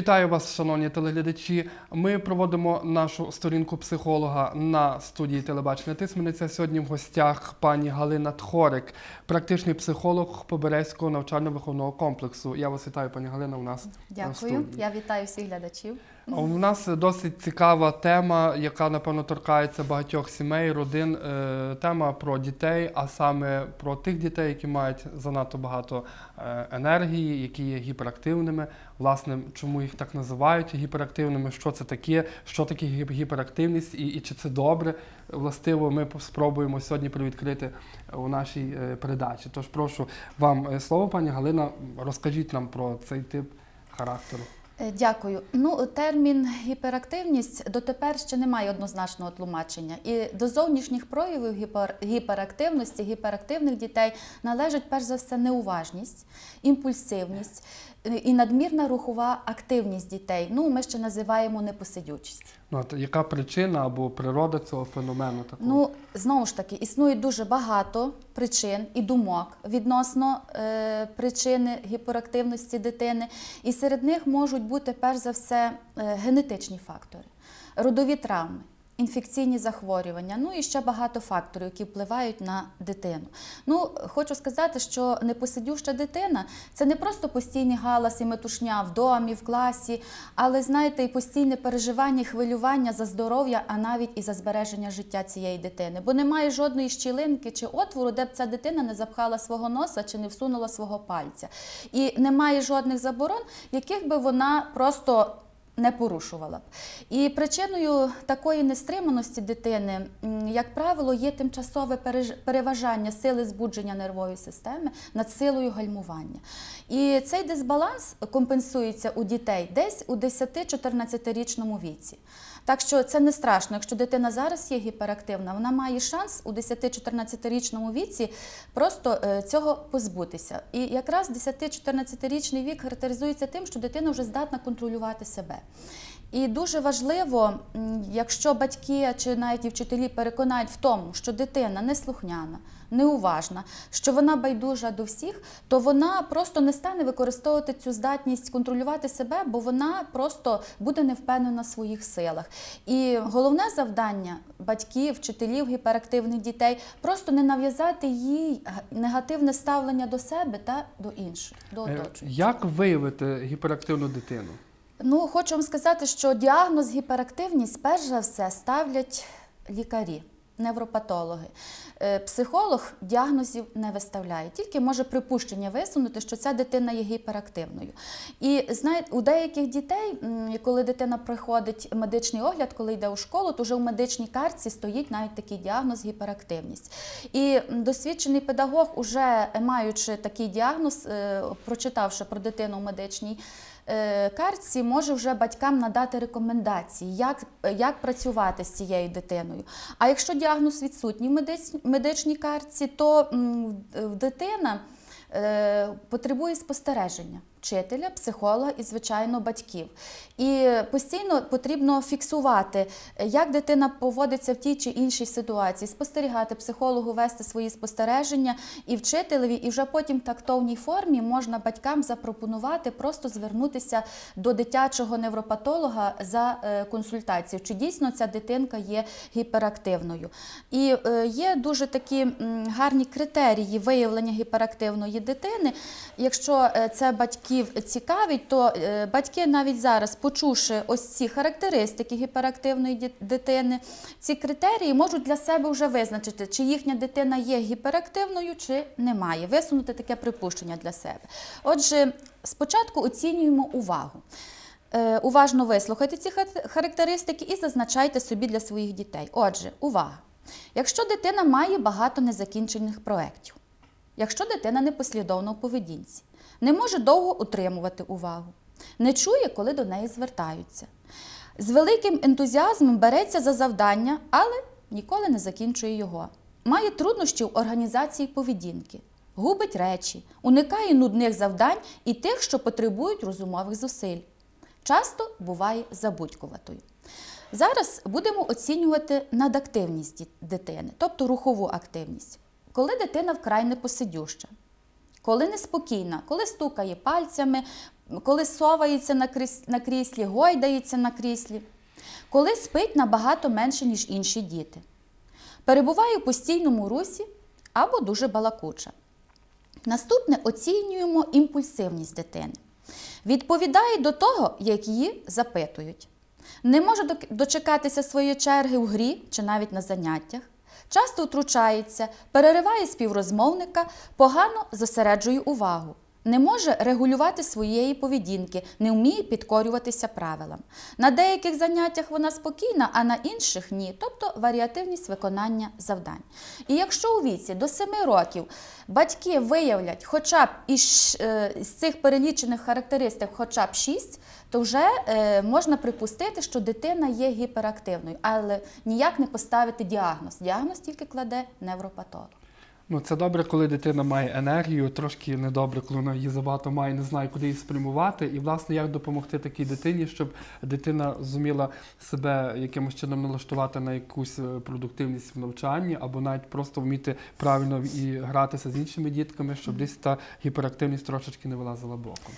Вітаю вас, шановні телеглядачі. Ми проводимо нашу сторінку психолога на студії телебачення Тисмениця. Сьогодні в гостях пані Галина Тхорик, практичний психолог Поберезького навчально-виховного комплексу. Я вас вітаю, пані Галина. У нас в Дякую. студії. Я вітаю всіх глядачів. У нас досить цікава тема, яка напевно торкається багатьох сімей, родин. Е, Тема про дітей, а саме про тих дітей, які мають занадто багато е, енергії, які є гіперактивними. Власне, чому їх так називають гіперактивними? Що це таке? Що таке гіп- гіперактивність, і, і чи це добре? Властиво, ми спробуємо сьогодні привідкрити у нашій е, передачі. Тож прошу вам слово, пані Галина. Розкажіть нам про цей тип характеру. Е, Дякую. Ну, термін гіперактивність дотепер ще не має однозначного тлумачення. І до зовнішніх проявів гіпер, гіперактивності, гіперактивних дітей належить перш за все неуважність, імпульсивність і надмірна рухова активність дітей. Ну, ми ще називаємо непосидючість. Ну, от яка причина або природа цього феномену такого? Ну, знову ж таки, існує дуже багато причин і думок відносно е, причини гіперактивності дитини. І серед них можуть бути, перш за все, е, генетичні фактори, родові травми. Інфекційні захворювання, ну і ще багато факторів, які впливають на дитину. Ну, хочу сказати, що непосидюща дитина це не просто постійні галас і метушня в домі, в класі, але знаєте, і постійне переживання, і хвилювання за здоров'я, а навіть і за збереження життя цієї дитини. Бо немає жодної щілинки чи отвору, де б ця дитина не запхала свого носа чи не всунула свого пальця. І немає жодних заборон, яких би вона просто не порушувала б. І причиною такої нестриманості дитини, як правило, є тимчасове переважання сили збудження нервової системи над силою гальмування. І цей дисбаланс компенсується у дітей десь у 10-14-річному віці. Так що це не страшно. Якщо дитина зараз є гіперактивна, вона має шанс у 10-14-річному віці просто е, цього позбутися. І якраз 10-14-річний вік характеризується тим, що дитина вже здатна контролювати себе. І дуже важливо, якщо батьки чи навіть і вчителі переконають в тому, що дитина неслухняна, неуважна, що вона байдужа до всіх, то вона просто не стане використовувати цю здатність контролювати себе, бо вона просто буде не впевнена в своїх силах. І головне завдання батьків, вчителів гіперактивних дітей просто не нав'язати їй негативне ставлення до себе та до інших, до Е, оточуючих. Як виявити гіперактивну дитину? Ну, хочу вам сказати, що діагноз гіперактивність перш за все ставлять лікарі, невропатологи. Е, Психолог діагнозів не виставляє, тільки може припущення висунути, що ця дитина є гіперактивною. І знаєте, у деяких дітей, коли дитина проходить медичний огляд, коли йде у школу, то вже в медичній картці стоїть навіть такий діагноз гіперактивність. І досвідчений педагог, уже маючи такий діагноз, е, прочитавши про дитину в медичній картці може вже батькам надати рекомендації, як, як працювати з цією дитиною. А якщо діагноз відсутній в медичній картці, то дитина е, потребує спостереження вчителя, психолога і, звичайно, батьків. І постійно потрібно фіксувати, як дитина поводиться в тій чи іншій ситуації, спостерігати психологу, вести свої спостереження і вчителеві, і вже потім в тактовній формі можна батькам запропонувати просто звернутися до дитячого невропатолога за е, консультацією, чи дійсно ця дитинка є гіперактивною. І е, є дуже такі гарні критерії виявлення гіперактивної дитини. Якщо е, це батьків цікавить, то е, батьки навіть зараз, почувши ось ці характеристики гіперактивної дитини, ці критерії можуть для себе вже визначити, чи їхня дитина є гіперактивною, чи немає. Висунути таке припущення для себе. Отже, спочатку оцінюємо увагу. Е, уважно вислухайте ці характеристики і зазначайте собі для своїх дітей. Отже, увага. Якщо дитина має багато незакінчених проєктів, якщо дитина непослідовна у поведінці, не може довго утримувати увагу, не чує, коли до неї звертаються, з великим ентузіазмом береться за завдання, але ніколи не закінчує його, має труднощі в організації поведінки, губить речі, уникає нудних завдань і тих, що потребують розумових зусиль. Часто буває забудькуватою. Зараз будемо оцінювати надактивність дитини, тобто рухову активність. Коли дитина вкрай непосидюща, коли неспокійна, коли стукає пальцями, коли совається на, кріс- на кріслі, гойдається на кріслі, коли спить набагато менше, ніж інші діти, перебуває у постійному русі або дуже балакуча. Наступне оцінюємо імпульсивність дитини. Відповідає до того, як її запитують. Не може дочекатися своєї черги у грі чи навіть на заняттях. Часто втручається, перериває співрозмовника, погано зосереджує увагу. Не може регулювати своєї поведінки, не вміє підкорюватися правилам. На деяких заняттях вона спокійна, а на інших ні, тобто варіативність виконання завдань. І якщо у віці до 7 років батьки виявлять хоча б із, е, з цих перелічених характеристик хоча б 6, то вже е, можна припустити, що дитина є гіперактивною, але ніяк не поставити діагноз. Діагноз тільки кладе невропатолог. Ну, це добре, коли дитина має енергію, трошки недобре, коли вона її забагато має, не знає, куди її спрямувати. І, власне, як допомогти такій дитині, щоб дитина зуміла себе якимось чином налаштувати на якусь е, продуктивність в навчанні, або навіть просто вміти правильно і гратися з іншими дітками, щоб десь та гіперактивність трошечки не вилазила боком.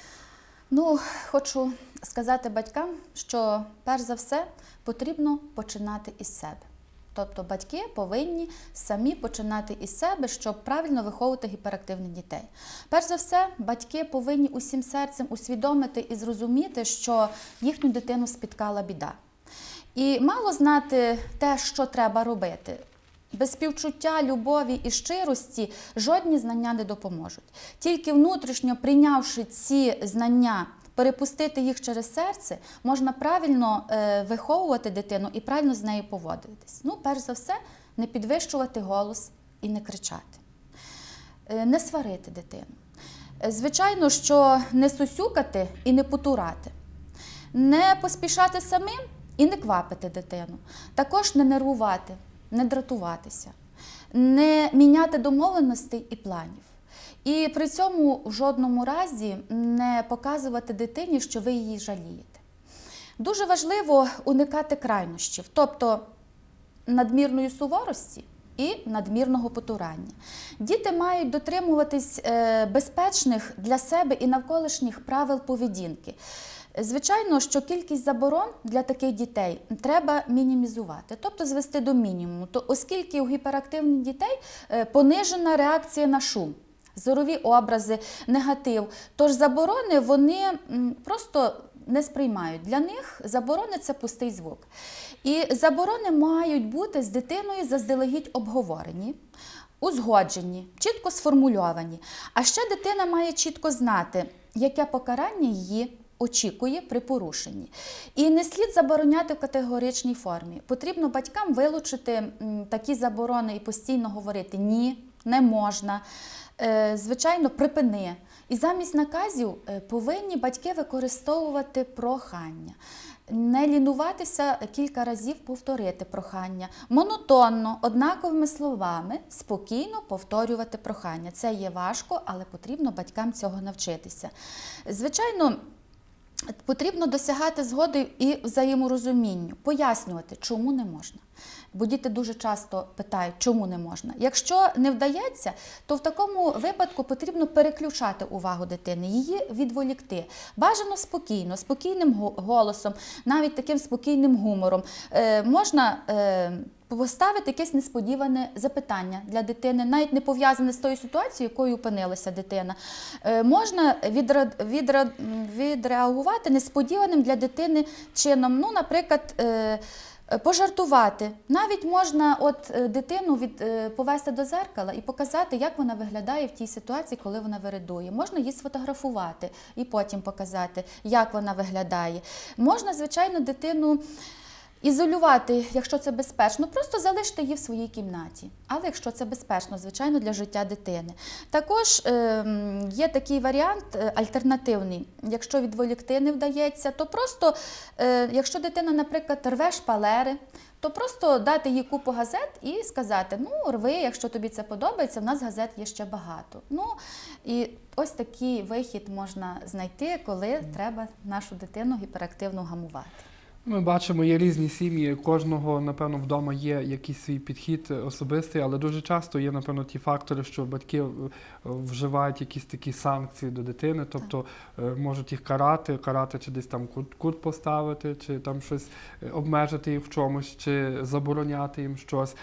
Ну, хочу сказати батькам, що перш за все потрібно починати із себе. Тобто батьки повинні самі починати із себе, щоб правильно виховувати гіперактивних дітей. Перш за все, батьки повинні усім серцем усвідомити і зрозуміти, що їхню дитину спіткала біда. І мало знати те, що треба робити. Без співчуття, любові і щирості жодні знання не допоможуть. Тільки внутрішньо прийнявши ці знання, перепустити їх через серце, можна правильно е, виховувати дитину і правильно з нею поводитись. Ну, перш за все, не підвищувати голос і не кричати, Е, не сварити дитину. Е, Звичайно, що не сусюкати і не потурати, не поспішати самим і не квапити дитину. Також не нервувати, не дратуватися, не міняти домовленостей і планів. І при цьому в жодному разі не показувати дитині, що ви її жалієте. Дуже важливо уникати крайнощів, тобто надмірної суворості і надмірного потурання. Діти мають дотримуватись е, безпечних для себе і навколишніх правил поведінки. Звичайно, що кількість заборон для таких дітей треба мінімізувати, тобто звести до мінімуму, то оскільки у гіперактивних дітей е, понижена реакція на шум. Зорові образи, негатив. Тож заборони вони просто не сприймають. Для них заборони це пустий звук. І заборони мають бути з дитиною заздалегідь обговорені, узгоджені, чітко сформульовані. А ще дитина має чітко знати, яке покарання її очікує при порушенні. І не слід забороняти в категоричній формі. Потрібно батькам вилучити такі заборони і постійно говорити ні, не можна. Е, Звичайно, припини. І замість наказів е, повинні батьки використовувати прохання. Не лінуватися кілька разів повторити прохання, монотонно, однаковими словами, спокійно повторювати прохання. Це є важко, але потрібно батькам цього навчитися. Звичайно, Потрібно досягати згоди і взаєморозумінню, пояснювати, чому не можна. Бо діти дуже часто питають, чому не можна. Якщо не вдається, то в такому випадку потрібно переключати увагу дитини, її відволікти. Бажано спокійно, спокійним голосом, навіть таким спокійним гумором. Е, можна е, поставити якесь несподіване запитання для дитини, навіть не пов'язане з тою ситуацією, якою опинилася дитина. Е, можна відреагувати несподіваним для дитини чином. Ну, наприклад, е, пожартувати. Навіть можна от е, дитину від, повести до зеркала і показати, як вона виглядає в тій ситуації, коли вона виридує. Можна її сфотографувати і потім показати, як вона виглядає. Можна, звичайно, дитину. Ізолювати, якщо це безпечно, просто залишити її в своїй кімнаті. Але якщо це безпечно, звичайно, для життя дитини. Також ем, є такий варіант е, альтернативний. Якщо відволікти не вдається, то просто, е, якщо дитина, наприклад, рве шпалери, то просто дати їй купу газет і сказати: ну, рви, якщо тобі це подобається, в нас газет є ще багато. Ну і ось такий вихід можна знайти, коли треба нашу дитину гіперактивно гамувати. Ми бачимо, є різні сім'ї. Кожного, напевно, вдома є якийсь свій підхід е, особистий, але дуже часто є, напевно, ті фактори, що батьки е, вживають якісь такі санкції до дитини, тобто е, можуть їх карати, карати чи десь там кут, кут поставити, чи там щось обмежити їх в чомусь, чи забороняти їм щось.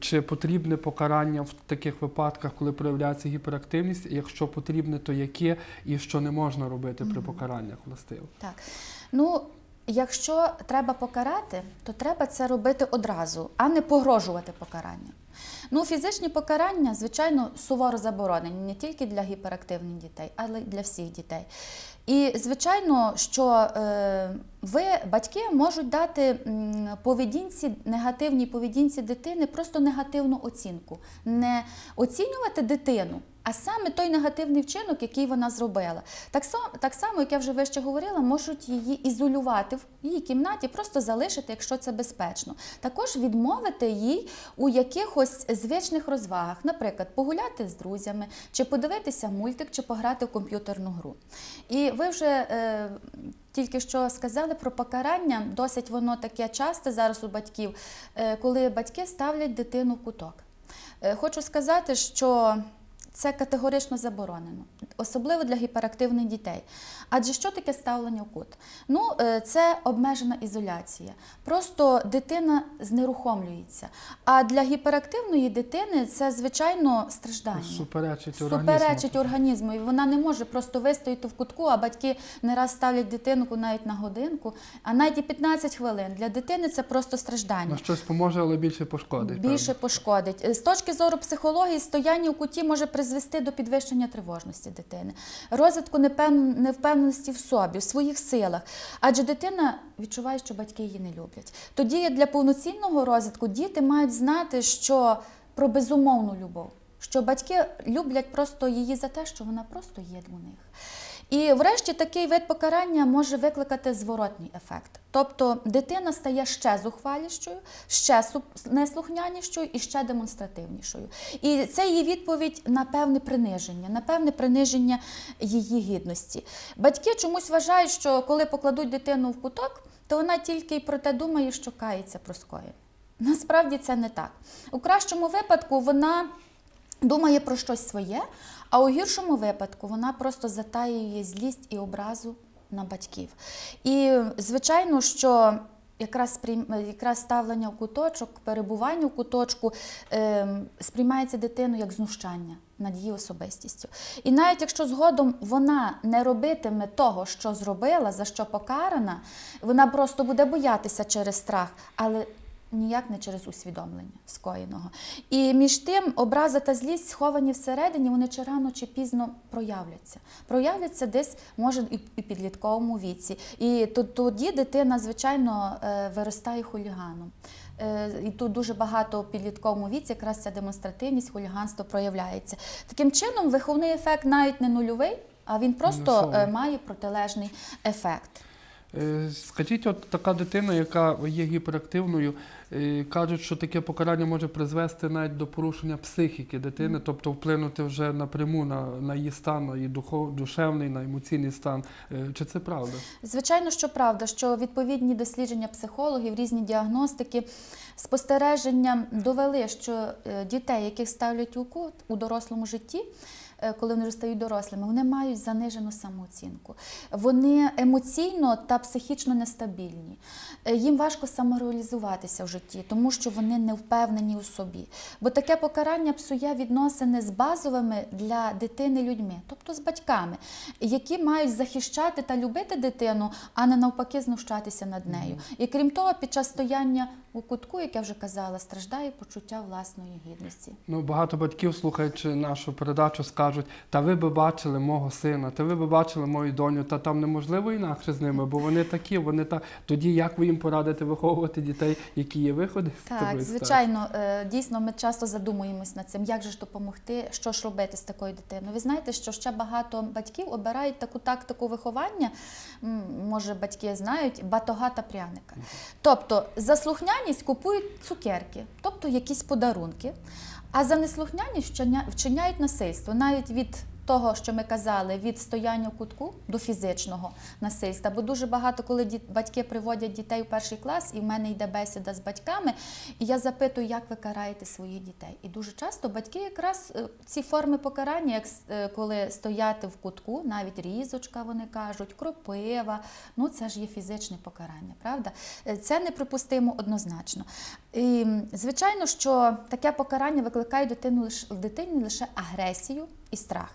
Чи потрібне покарання в таких випадках, коли проявляється гіперактивність? Якщо потрібне, то яке і що не можна робити при покараннях властиво? Так. Ну, якщо треба покарати, то треба це робити одразу, а не погрожувати покаранням. Ну, фізичні покарання, звичайно, суворо заборонені не тільки для гіперактивних дітей, але й для всіх дітей. І, звичайно, що е, ви, батьки, можуть дати поведінці, негативній поведінці дитини просто негативну оцінку. Не оцінювати дитину, а саме той негативний вчинок, який вона зробила. Так само, так само, як я вже вище говорила, можуть її ізолювати в її кімнаті, просто залишити, якщо це безпечно. Також відмовити їй у якихось звичних розвагах, наприклад, погуляти з друзями, чи подивитися мультик, чи пограти в комп'ютерну гру. І ви вже е, тільки що сказали про покарання, досить воно таке часте зараз у батьків, е, коли батьки ставлять дитину в куток. Е, Хочу сказати, що це категорично заборонено, особливо для гіперактивних дітей. Адже що таке ставлення в кут? Ну, е, це обмежена ізоляція. Просто дитина знерухомлюється. А для гіперактивної дитини це звичайно страждання. Суперечить організму. Суперечить організму, і вона не може просто вистояти в кутку, а батьки не раз ставлять дитинку навіть на годинку, а навіть і 15 хвилин. Для дитини це просто страждання. Щось поможе, але більше пошкодить. Більше певно. пошкодить. З точки зору психології, стояння у куті може призвести до підвищення тривожності дитини, розвитку невпевненості в собі, в своїх силах. Адже дитина відчуває, що батьки її не люблять. Тоді, для повноцінного розвитку, діти мають знати, що про безумовну любов, що батьки люблять просто її за те, що вона просто є у них. І врешті такий вид покарання може викликати зворотній ефект. Тобто дитина стає ще зухвалішою, ще неслухнянішою і ще демонстративнішою. І це її відповідь на певне приниження, на певне приниження її гідності. Батьки чомусь вважають, що коли покладуть дитину в куток, то вона тільки й про те думає, що кається про скоєне. Насправді це не так. У кращому випадку вона думає про щось своє, а у гіршому випадку вона просто затаює злість і образу на батьків. І звичайно, що якраз якраз ставлення в куточок, перебування в куточку ем, сприймається дитиною як знущання над її особистістю. І навіть якщо згодом вона не робитиме того, що зробила, за що покарана, вона просто буде боятися через страх, але ніяк не через усвідомлення скоєного. І між тим образа та злість сховані всередині, вони чи рано, чи пізно проявляться. Проявляться десь, може, і в підлітковому віці. І то- тоді дитина, звичайно, е, виростає хуліганом. Е, І тут дуже багато в підлітковому віці якраз ця демонстративність, хуліганство проявляється. Таким чином, виховний ефект навіть не нульовий, а він просто е, має протилежний ефект. Е, Скажіть, от така дитина, яка є гіперактивною, е, кажуть, що таке покарання може призвести навіть до порушення психіки дитини, тобто вплинути вже напряму на, на її стан, на її духов, душевний, на емоційний стан. Е, Чи це правда? Звичайно, що правда, що відповідні дослідження психологів, різні діагностики, спостереження довели, що дітей, яких ставлять у кут у дорослому житті, коли вони вже стають дорослими, вони мають занижену самооцінку. Вони емоційно та психічно нестабільні. Е, Їм важко самореалізуватися в житті, тому що вони не впевнені у собі. Бо таке покарання псує відносини з базовими для дитини людьми, тобто з батьками, які мають захищати та любити дитину, а не навпаки знущатися над нею. І крім того, під час стояння у кутку, як я вже казала, страждає почуття власної гідності. Ну, багато батьків, слухаючи нашу передачу, скажуть: та ви би бачили мого сина, та ви би бачили мою доню, та там неможливо інакше з ними, бо вони такі, вони та тоді як ви їм порадите виховувати дітей, які є виходи Так, звичайно, е, дійсно, ми часто задумуємось над цим, як же ж допомогти, що ж робити з такою дитиною. Ви знаєте, що ще багато батьків обирають таку тактику виховання, може батьки знають, батога та пряника. Тобто за слухняність купують цукерки, тобто якісь подарунки. А за неслухняність вчиня- вчиняють насильство навіть від того, що ми казали, від стояння в кутку до фізичного насильства. Бо дуже багато, коли батьки приводять дітей у перший клас, і в мене йде бесіда з батьками, і я запитую, як ви караєте своїх дітей. І дуже часто батьки якраз е, ці форми покарання, як е, коли стояти в кутку, навіть різочка, вони кажуть, кропива, ну це ж є фізичне покарання, правда? Е, Це неприпустимо однозначно. І, звичайно, що таке покарання викликає дитину в дитині лише агресію і страх.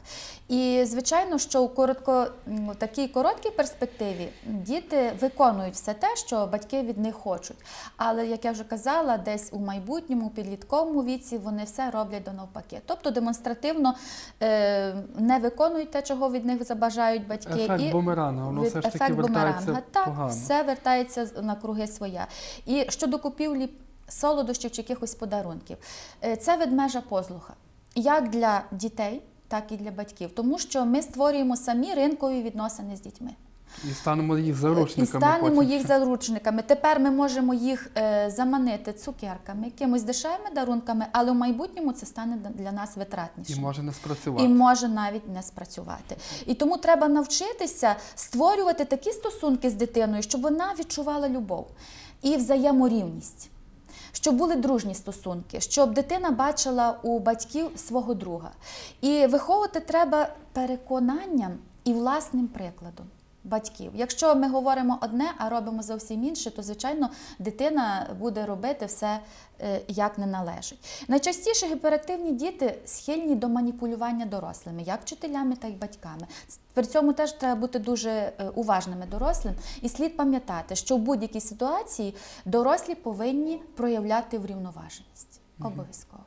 І звичайно, що у коротко у такій короткій перспективі діти виконують все те, що батьки від них хочуть. Але як я вже казала, десь у майбутньому, підлітковому віці вони все роблять до навпаки. Тобто демонстративно е, не виконують те, чого від них забажають батьки. Ефект бумеранга, воно від- все ж таки ефект бумеранга. Так, погано. все вертається на круги своя. І щодо купівлі солодощів чи якихось подарунків, е, це ведмежа послуха. Як для дітей, так і для батьків. Тому що ми створюємо самі ринкові відносини з дітьми. І станемо їх І заручниками. станемо потім. їх заручниками. Тепер ми можемо їх е, заманити цукерками, якимось дешевими дарунками, але в майбутньому це стане для нас витратніше. І може не спрацювати. І може навіть не спрацювати. І тому треба навчитися створювати такі стосунки з дитиною, щоб вона відчувала любов і взаєморівність. Щоб були дружні стосунки, щоб дитина бачила у батьків свого друга. І виховувати треба переконанням і власним прикладом батьків. Якщо ми говоримо одне, а робимо зовсім інше, то звичайно дитина буде робити все е, як не належить. Найчастіше гіперактивні діти схильні до маніпулювання дорослими, як вчителями, так й батьками. При цьому теж треба бути дуже е, уважними дорослим, і слід пам'ятати, що в будь-якій ситуації дорослі повинні проявляти врівноваженість. Обов'язково.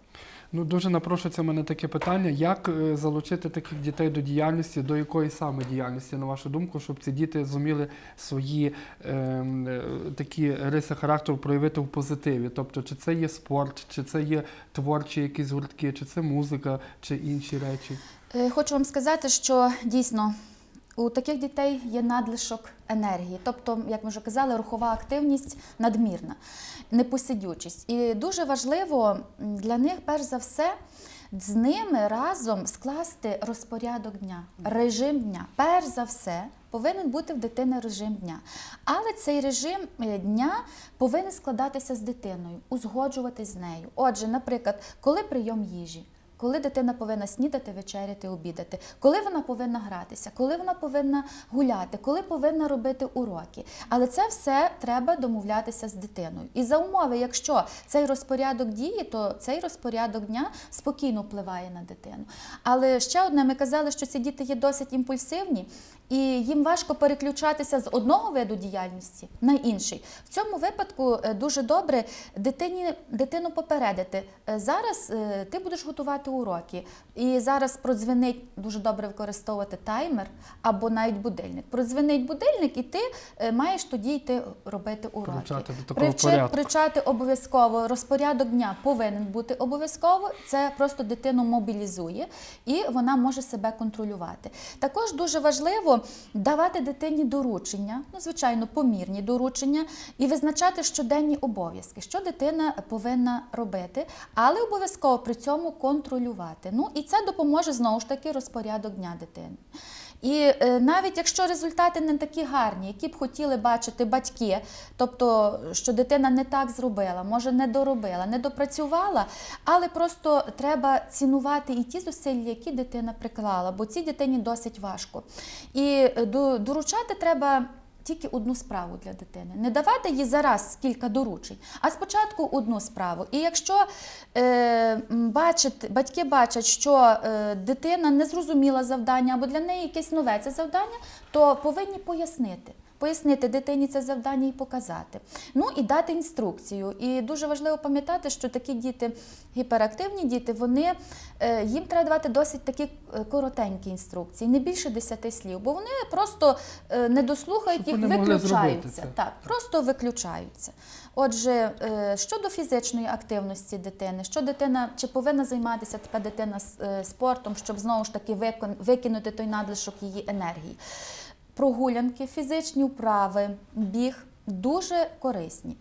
Ну дуже напрошується мене таке питання: як е, залучити таких дітей до діяльності, до якої саме діяльності, на вашу думку, щоб ці діти зуміли свої ем, е, такі риси характеру проявити в позитиві? Тобто, чи це є спорт, чи це є творчі якісь гуртки, чи це музика, чи інші речі? Е, Хочу вам сказати, що дійсно у таких дітей є надлишок енергії, тобто, як ми вже казали, рухова активність надмірна, непосидючість. І дуже важливо для них, перш за все, з ними разом скласти розпорядок дня, режим дня. Перш за все, повинен бути в дитини режим дня. Але цей режим е, дня повинен складатися з дитиною, узгоджуватись з нею. Отже, наприклад, коли прийом їжі. Коли дитина повинна снідати, вечеряти, обідати, коли вона повинна гратися, коли вона повинна гуляти, коли повинна робити уроки. Але це все треба домовлятися з дитиною. І за умови, якщо цей розпорядок діє, то цей розпорядок дня спокійно впливає на дитину. Але ще одне, ми казали, що ці діти є досить імпульсивні, і їм важко переключатися з одного виду діяльності на інший. В цьому випадку е, дуже добре дитині, дитину попередити. Е, Зараз е, ти будеш готувати уроки, і зараз продзвенить дуже добре використовувати таймер або навіть будильник. Продзвенить будильник, і ти маєш тоді йти робити уроки. Привчати до такого порядку. Привчати обов'язково. Розпорядок дня повинен бути обов'язково. Це просто дитину мобілізує і вона може себе контролювати. Також дуже важливо давати дитині доручення, ну звичайно, помірні доручення, і визначати щоденні обов'язки, що дитина повинна робити, але обов'язково при цьому контролювати. Ну і це допоможе знову ж таки розпорядок дня дитини. І е, навіть якщо результати не такі гарні, які б хотіли бачити батьки, тобто, що дитина не так зробила, може не доробила, не допрацювала, але просто треба цінувати і ті зусилля, які дитина приклала, бо цій дитині досить важко. І е, до- доручати треба. Тільки одну справу для дитини. Не давати їй зараз кілька доручень, а спочатку одну справу. І якщо е, бачить, батьки бачать, що е, дитина не зрозуміла завдання або для неї якесь нове це завдання, то повинні пояснити. Пояснити дитині це завдання і показати. Ну і дати інструкцію. І дуже важливо пам'ятати, що такі діти, гіперактивні діти, вони е, їм треба давати досить такі е, коротенькі інструкції, не більше 10 слів, бо вони просто е, не дослухають їх, виключаються. Так, просто виключаються. Отже, щодо фізичної активності дитини, що дитина чи повинна займатися така дитина спортом, щоб знову ж таки викинути той надлишок її енергії. Прогулянки, фізичні вправи, біг дуже корисні.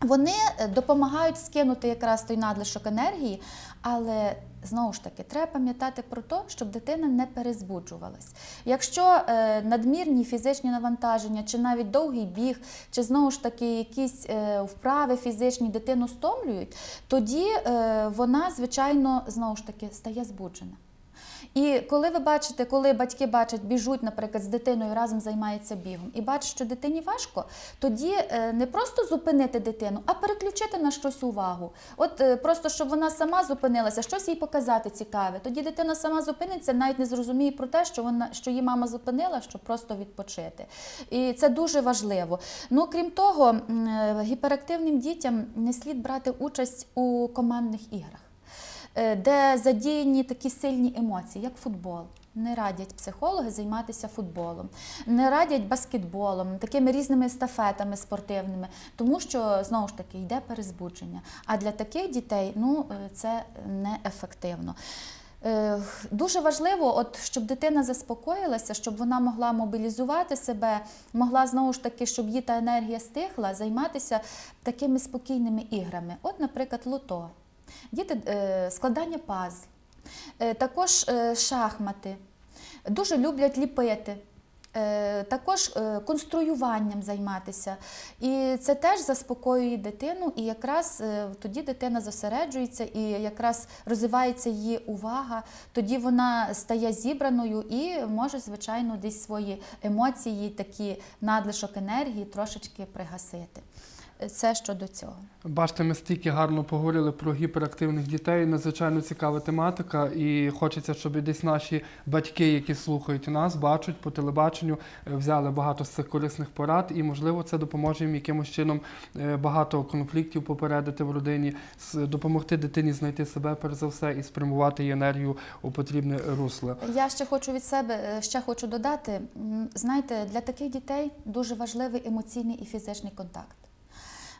Вони е, допомагають скинути якраз той надлишок енергії, але Знову ж таки, треба пам'ятати про те, щоб дитина не перезбуджувалась. Якщо е, надмірні фізичні навантаження, чи навіть довгий біг, чи знову ж таки якісь е, вправи фізичні дитину стомлюють, тоді вона, звичайно, знову ж таки стає збуджена. І коли ви бачите, коли батьки бачать, біжуть, наприклад, з дитиною разом займаються бігом, і бачать, що дитині важко, тоді е, не просто зупинити дитину, а переключити на щось увагу. От е, просто щоб вона сама зупинилася, щось їй показати цікаве. Тоді дитина сама зупиниться, навіть не зрозуміє про те, що вона що її мама зупинила, щоб просто відпочити. І це дуже важливо. Ну крім того, е, гіперактивним дітям не слід брати участь у командних іграх де задіяні такі сильні емоції, як футбол. Не радять психологи займатися футболом, не радять баскетболом, такими різними естафетами спортивними, тому що знову ж таки йде перезбудження. А для таких дітей ну, е, це неефективно. Е, Дуже важливо, от, щоб дитина заспокоїлася, щоб вона могла мобілізувати себе, могла знову ж таки, щоб її та енергія стихла, займатися такими спокійними іграми. От, наприклад, лото. Діти е, складання пазл, е, також е, шахмати, дуже люблять ліпити. Також конструюванням займатися. І це теж заспокоює дитину, і якраз тоді дитина зосереджується і якраз розвивається її увага, тоді вона стає зібраною і може, звичайно, десь свої емоції, такі надлишок енергії трошечки пригасити. Це щодо цього. Бачите, ми стільки гарно поговорили про гіперактивних дітей. Надзвичайно цікава тематика, і хочеться, щоб десь наші батьки, які слухають нас, бачать по телебаченню, е, взяли багато з цих корисних порад, і можливо це допоможе їм якимось чином е, багато конфліктів попередити в родині, допомогти дитині знайти себе перш за все і спрямувати її енергію у потрібне русло. Я ще хочу від себе е, ще хочу додати. Знаєте, для таких дітей дуже важливий емоційний і фізичний контакт.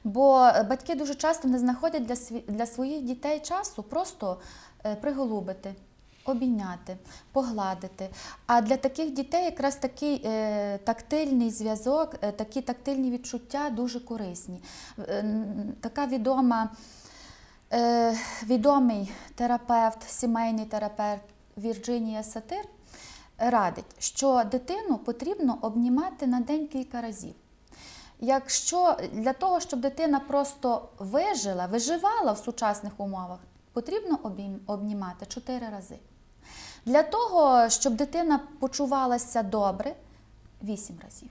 Бо е, батьки дуже часто не знаходять для, сві- для своїх дітей часу просто е, приголубити, обійняти, погладити. А для таких дітей якраз такий е, тактильний зв'язок, е, такі тактильні відчуття дуже корисні. Е, Така відома Е, відомий терапевт, сімейний терапевт Вірджинія Сатир радить, що дитину потрібно обнімати на день кілька разів. Якщо для того, щоб дитина просто вижила, виживала в сучасних умовах, потрібно обнімати чотири рази. Для того, щоб дитина почувалася добре, вісім разів.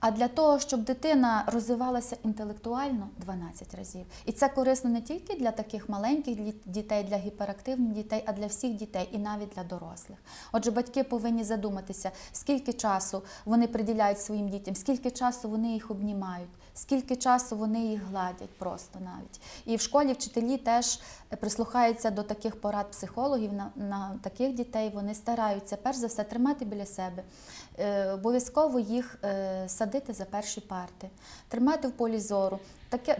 А для того, щоб дитина розвивалася інтелектуально 12 разів. І це корисно не тільки для таких маленьких дітей, для гіперактивних дітей, а для всіх дітей і навіть для дорослих. Отже, батьки повинні задуматися, скільки часу вони приділяють своїм дітям, скільки часу вони їх обнімають, скільки часу вони їх гладять просто навіть. І в школі вчителі теж е, прислухаються до таких порад психологів на, на таких дітей. Вони стараються перш за все тримати біля себе, обов'язково їх е, садити за перші парти, тримати в полі зору.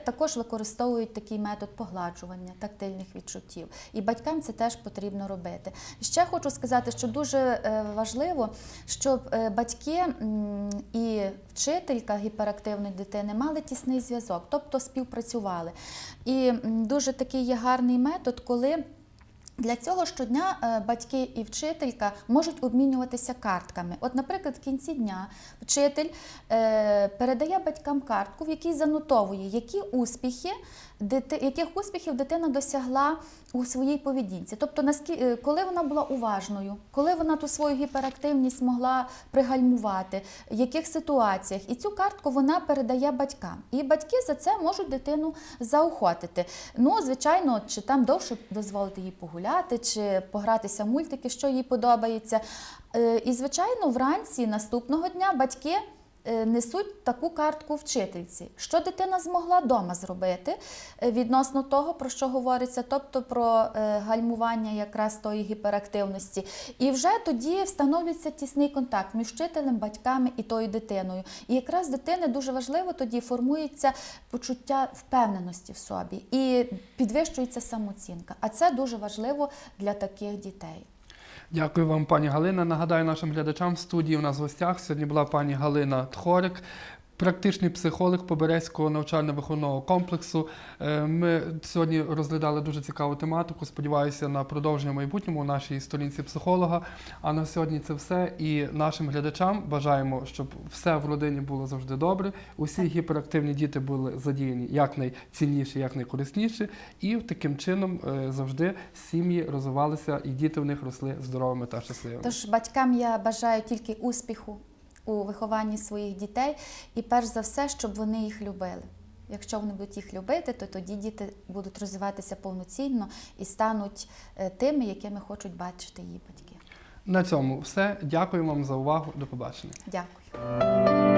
Також використовують такий метод погладжування тактильних відчуттів. І батькам це теж потрібно робити. Ще хочу сказати, що дуже е, важливо, щоб е, батьки і вчителька гіперактивної дитини мали тісний зв'язок, тобто співпрацювали. І дуже такий є гарний метод, коли для цього щодня е, батьки і вчителька можуть обмінюватися картками. От, наприклад, в кінці дня вчитель е, передає батькам картку, в якій занотовує, які успіхи, дити, яких успіхів дитина досягла у своїй поведінці. Тобто, наскільки, е, коли вона була уважною, коли вона ту свою гіперактивність могла пригальмувати, в яких ситуаціях. І цю картку вона передає батькам. І батьки за це можуть дитину заохотити. Ну, звичайно, чи там довше дозволити їй погуляти, чи погратися мультики, що їй подобається. Е, І, звичайно, вранці наступного дня батьки. Е, Несуть таку картку вчительці, що дитина змогла вдома зробити е, відносно того, про що говориться, тобто про е, гальмування якраз тої гіперактивності. І вже тоді встановлюється тісний контакт між вчителем, батьками і тою дитиною. І якраз дитини дуже важливо тоді формується почуття впевненості в собі і підвищується самооцінка. А це дуже важливо для таких дітей. Дякую вам, пані Галина. Нагадаю нашим глядачам в студії у нас в гостях сьогодні була пані Галина Тхорик, Практичний психолог Поберезького навчально-виховного комплексу. Е, Ми сьогодні розглядали дуже цікаву тематику. Сподіваюся на продовження в майбутньому у нашій сторінці психолога. А на сьогодні це все. І нашим глядачам бажаємо, щоб все в родині було завжди добре. Усі гіперактивні діти були задіяні якнайцінніші, якнайкорисніші, і таким чином е, завжди сім'ї розвивалися, і діти в них росли здоровими та щасливими. Тож батькам я бажаю тільки успіху у вихованні своїх дітей і перш за все, щоб вони їх любили. Якщо вони будуть їх любити, то тоді діти будуть розвиватися повноцінно і стануть е, тими, якими хочуть бачити її батьки. На цьому все. Дякую вам за увагу. До побачення. Дякую.